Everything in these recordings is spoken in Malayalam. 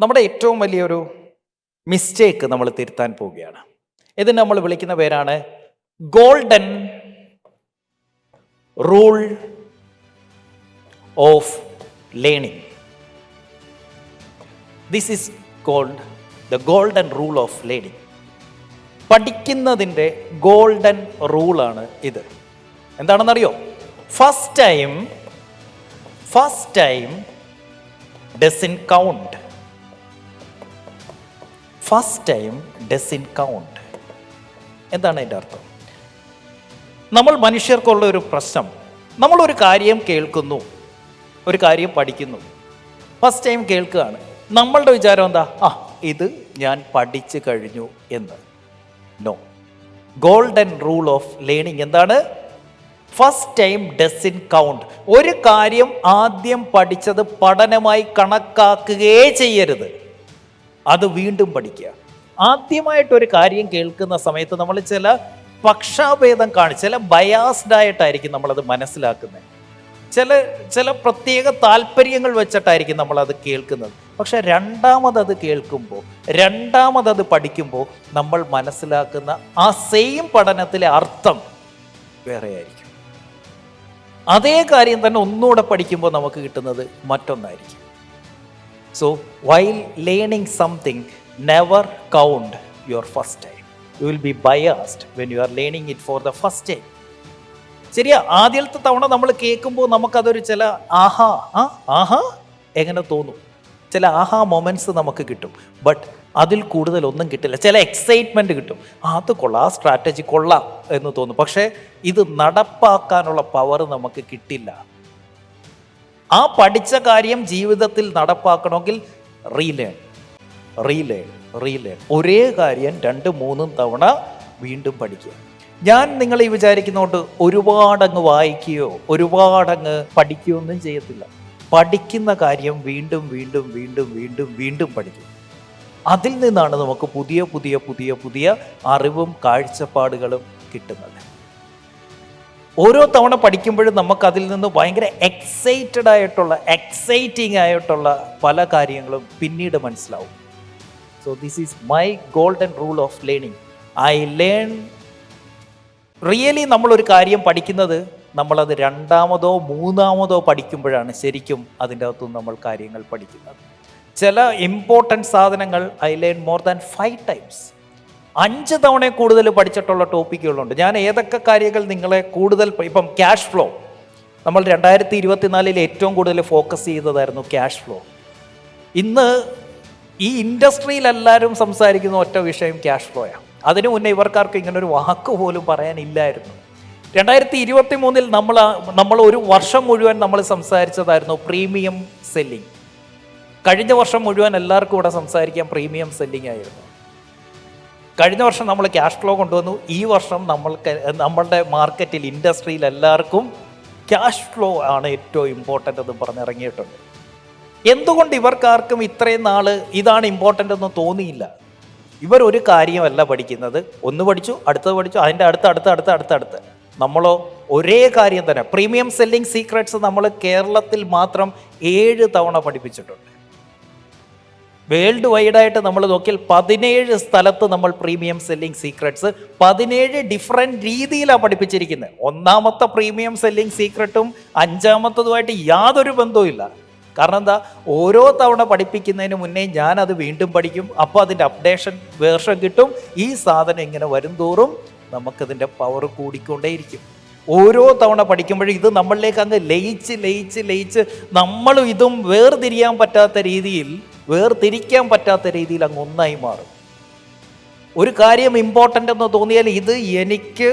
നമ്മുടെ ഏറ്റവും വലിയൊരു മിസ്റ്റേക്ക് നമ്മൾ തിരുത്താൻ പോവുകയാണ്. ഇതിന് നമ്മൾ വിളിക്കുന്ന പേരാണ് golden rule of learning this is called the golden rule of learning പഠിക്കുന്നതിന്റെ golden റൂളാണ് ഇത്. എന്താണെന്നറിയോ? First time first time doesn't count first time doesn't count എന്താണ് അതിന്റെ അർത്ഥം? നമ്മൾ മനുഷ്യർക്കുള്ള ഒരു പ്രശ്നം. നമ്മളൊരു കാര്യം കേൾക്കുന്നു. ഒരു കാര്യം പഠിക്കുന്നു. ഫസ്റ്റ് ടൈം കേൾക്കുകയാണ്. നമ്മളുടെ വിചാരം എന്താ? ആ ഇത് ഞാൻ പഠിച്ചു കഴിഞ്ഞു എന്ന്. No golden rule of learning എന്താണ്? ഫസ്റ്റ് ടൈം ഡസിൻ കൗണ്ട് ഒരു കാര്യം ആദ്യം പഠിച്ചത് പഠനമായി കണക്കാക്കുകയേ ചെയ്യരുത്. അത് വീണ്ടും പഠിക്കുക. ആദ്യമായിട്ടൊരു കാര്യം കേൾക്കുന്ന സമയത്ത് നമ്മൾ ചില പക്ഷാഭേദം കാണിച്ച് ചില ബയാസ്ഡ് ആയിട്ടായിരിക്കും നമ്മളത് മനസ്സിലാക്കുന്നത്. ചില ചില പ്രത്യേക താല്പര്യങ്ങൾ വെച്ചിട്ടായിരിക്കും നമ്മളത് കേൾക്കുന്നത്. പക്ഷെ രണ്ടാമതത് കേൾക്കുമ്പോൾ രണ്ടാമതത് പഠിക്കുമ്പോൾ നമ്മൾ മനസ്സിലാക്കുന്ന ആ സെയിം പഠനത്തിലെ അർത്ഥം വേറെ ആയിരിക്കും അതേ കാര്യം തന്നെ ഒന്നുകൂടെ പഠിക്കുമ്പോൾ നമുക്ക് കിട്ടുന്നത് മറ്റൊന്നായിരിക്കും. So while learning something never count your first time you will be biased when you are learning it for the first time ശരിയാ ആദ്യത്തെ തവണ നമ്മൾ കേൾക്കുമ്പോൾ നമുക്കതൊരു ചില ആഹാ ആ ആഹാ എങ്ങനെ തോന്നും? ചില ആഹാ മൊമെന്റ്സ് നമുക്ക് കിട്ടും. ബട്ട് അതിൽ കൂടുതൽ ഒന്നും കിട്ടില്ല. ചില എക്സൈറ്റ്മെന്റ് കിട്ടും. അത് കൊള്ളാം. ആ സ്ട്രാറ്റജി കൊള്ളാം എന്ന് തോന്നും. പക്ഷേ ഇത് നടപ്പാക്കാനുള്ള പവർ നമുക്ക് കിട്ടില്ല. ആ പഠിച്ച കാര്യം ജീവിതത്തിൽ നടപ്പാക്കണമെങ്കിൽ റീലേൺ റീലേൺ റീലേൺ ഒരേ കാര്യം രണ്ട് മൂന്നും തവണ വീണ്ടും പഠിക്കുക. ഞാൻ നിങ്ങളെ വിചാരിക്കുന്നതുകൊണ്ട് ഒരുപാടങ്ങ് വായിക്കുകയോ ഒരുപാടങ്ങ് പഠിക്കുകയോ ഒന്നും ചെയ്യത്തില്ല. പഠിക്കുന്ന കാര്യം വീണ്ടും വീണ്ടും വീണ്ടും വീണ്ടും വീണ്ടും പഠിക്കും. അതിൽ നിന്നാണ് നമുക്ക് പുതിയ പുതിയ പുതിയ പുതിയ അറിവും കാഴ്ചപ്പാടുകളും കിട്ടുന്നത്. ഓരോ തവണ പഠിക്കുമ്പോഴും നമുക്കതിൽ നിന്ന് ഭയങ്കര എക്സൈറ്റഡ് ആയിട്ടുള്ള എക്സൈറ്റിംഗ് ആയിട്ടുള്ള പല കാര്യങ്ങളും പിന്നീട് മനസ്സിലാവും. So this is my golden rule of learning I learn really നമ്മളൊരു കാര്യം പഠിക്കുന്നത് നമ്മളത് രണ്ടാമതോ മൂന്നാമതോ പഠിക്കുമ്പോഴാണ് ശരിക്കും അതിന്റെ അകത്തുനിന്ന് നമ്മൾ കാര്യങ്ങൾ പഠിക്കുന്നത്. ചില ഇമ്പോർട്ടന്റ് സാധനങ്ങൾ I learn more than five times അഞ്ച് തവണ കൂടുതൽ പഠിച്ചിട്ടുള്ള ടോപ്പിക്കുകളുണ്ട്. ഞാൻ ഏതൊക്കെ കാര്യങ്ങൾ നിങ്ങളെ കൂടുതൽ ഇപ്പം ക്യാഷ് ഫ്ലോ നമ്മൾ രണ്ടായിരത്തി ഇരുപത്തിനാലിൽ ഏറ്റവും കൂടുതൽ ഫോക്കസ് ചെയ്തതായിരുന്നു ക്യാഷ് ഫ്ലോ ഇന്ന് ഈ ഇൻഡസ്ട്രിയിൽ എല്ലാവരും സംസാരിക്കുന്ന ഒറ്റ വിഷയം ക്യാഷ് ഫ്ലോയാണ് അതിനു മുന്നേ ഇവർക്കാർക്ക് ഇങ്ങനെ ഒരു വാക്ക് പോലും പറയാനില്ലായിരുന്നു. രണ്ടായിരത്തി ഇരുപത്തി മൂന്നിൽ നമ്മൾ നമ്മൾ ഒരു വർഷം മുഴുവൻ നമ്മൾ സംസാരിച്ചതായിരുന്നു പ്രീമിയം സെല്ലിംഗ് കഴിഞ്ഞ വർഷം മുഴുവൻ എല്ലാവർക്കും ഇവിടെ സംസാരിക്കാൻ പ്രീമിയം സെല്ലിംഗ് ആയിരുന്നു. കഴിഞ്ഞ വർഷം നമ്മൾ ക്യാഷ് ഫ്ലോ കൊണ്ടുവന്നു. ഈ വർഷം നമ്മൾക്ക് നമ്മളുടെ മാർക്കറ്റിൽ ഇൻഡസ്ട്രിയിൽ എല്ലാവർക്കും ക്യാഷ് ഫ്ലോ ആണ് ഏറ്റവും ഇമ്പോർട്ടന്റ് എന്ന് പറഞ്ഞിറങ്ങിയിട്ടുണ്ട്. എന്തുകൊണ്ട് ഇവർക്കാർക്കും ഇത്രയും നാൾ ഇതാണ് ഇമ്പോർട്ടന്റ് എന്ന് തോന്നിയില്ല? ഇവർ ഒരു കാര്യമല്ല പഠിക്കുന്നത്. ഒന്ന് പഠിച്ചു അടുത്തത് പഠിച്ചു അതിന്റെ അടുത്ത് അടുത്ത് അടുത്ത് അടുത്ത് അടുത്ത്. നമ്മളോ ഒരേ കാര്യം തന്നെ. പ്രീമിയം സെല്ലിംഗ് സീക്രട്സ് നമ്മൾ കേരളത്തിൽ മാത്രം ഏഴ് തവണ പഠിപ്പിച്ചിട്ടുണ്ട്. വേൾഡ് വൈഡായിട്ട് നമ്മൾ നോക്കിയാൽ പതിനേഴ് സ്ഥലത്ത് നമ്മൾ പ്രീമിയം സെല്ലിംഗ് സീക്രട്സ് പതിനേഴ് ഡിഫറെന്റ് രീതിയിലാണ് പഠിപ്പിച്ചിരിക്കുന്നത്. ഒന്നാമത്തെ പ്രീമിയം സെല്ലിംഗ് സീക്രട്ടും അഞ്ചാമത്തതുമായിട്ട് യാതൊരു ബന്ധവുമില്ല കാരണം എന്താ? ഓരോ തവണ പഠിപ്പിക്കുന്നതിന് മുന്നേ ഞാനത് വീണ്ടും പഠിക്കും അപ്പോൾ അതിന്റെ അപ്ഡേഷൻ വേർഷൻ കിട്ടും. ഈ സാധനം ഇങ്ങനെ വരും തോറും നമുക്കതിന്റെ പവർ കൂടിക്കൊണ്ടേയിരിക്കും. ഓരോ തവണ പഠിക്കുമ്പോഴും ഇത് നമ്മളിലേക്ക് അങ്ങ് ലയിച്ച് ലയിച്ച് ലയിച്ച് നമ്മളും ഇതും വേർതിരിയാൻ പറ്റാത്ത രീതിയിൽ വേർതിരിക്കാൻ പറ്റാത്ത രീതിയിൽ അങ്ങ് ഒന്നായി മാറും. ഒരു കാര്യം ഇമ്പോർട്ടന്റ് എന്ന് തോന്നിയാൽ ഇത് എനിക്ക്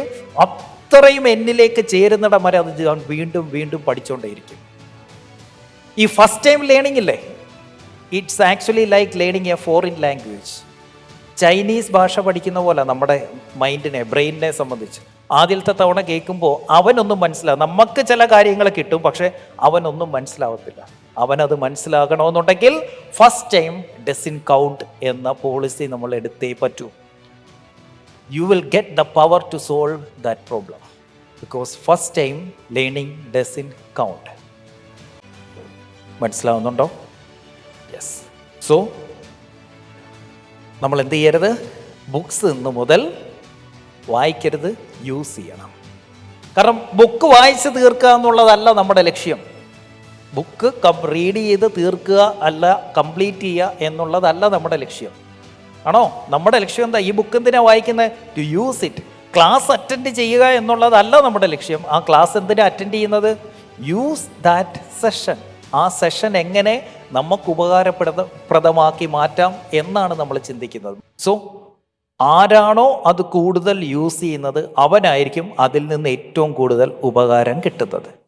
അത്രയും എന്നിലേക്ക് ചേരുന്നിടം വരെ അത് ഞാൻ വീണ്ടും വീണ്ടും പഠിച്ചുകൊണ്ടേയിരിക്കും ഈ ഫസ്റ്റ് ടൈം ലേണിംഗ് ഇല്ലേ? It's actually like learning a foreign language Chinese ഭാഷ പഠിക്കുന്ന പോലെ നമ്മുടെ മൈൻഡിനെ ബ്രെയിനിനെ സംബന്ധിച്ച്. ആദ്യത്തെ തവണ കേൾക്കുമ്പോൾ അവനൊന്നും മനസ്സിലാവും നമുക്ക് ചില കാര്യങ്ങൾ കിട്ടും പക്ഷേ അവനൊന്നും മനസ്സിലാവത്തില്ല. അവനത് മനസ്സിലാകണമെന്നുണ്ടെങ്കിൽ ഫസ്റ്റ് ടൈം ഡെസിൻ കൗണ്ട് എന്ന പോളിസി നമ്മൾ എടുത്തേ പറ്റൂ. You will get the power to solve that problem because first time learning doesn't count മനസ്സിലാവുന്നുണ്ടോ? യെസ് സോ നമ്മൾ എന്ത് ചെയ്യരുത്? ബുക്സ് ഇന്ന് മുതൽ വായിക്കരുത്. യൂസ് ചെയ്യണം. കാരണം ബുക്ക് വായിച്ച് തീർക്കുക എന്നുള്ളതല്ല നമ്മുടെ ലക്ഷ്യം. ബുക്ക് കം റീഡ് ചെയ്ത് തീർക്കുക അല്ല കംപ്ലീറ്റ് ചെയ്യുക എന്നുള്ളതല്ല നമ്മുടെ ലക്ഷ്യം. ആണോ? നമ്മുടെ ലക്ഷ്യം എന്താ? ഈ ബുക്ക് എന്തിനാണ് വായിക്കുന്നത് to use it class attend ചെയ്യുക എന്നുള്ളതല്ല നമ്മുടെ ലക്ഷ്യം. ആ ക്ലാസ് എന്തിനാണ് അറ്റൻഡ് ചെയ്യുന്നത്? യൂസ് ദാറ്റ് സെഷൻ ആ സെഷൻ എങ്ങനെ നമുക്ക് ഉപകാരപ്രദ പ്രദമാക്കി മാറ്റാം എന്നാണ് നമ്മൾ ചിന്തിക്കുന്നത്. സോ ആരാണോ അത് കൂടുതൽ യൂസ് ചെയ്യുന്നത് അവനായിരിക്കും അതിൽ നിന്ന് ഏറ്റവും കൂടുതൽ ഉപകാരം കിട്ടുന്നത്.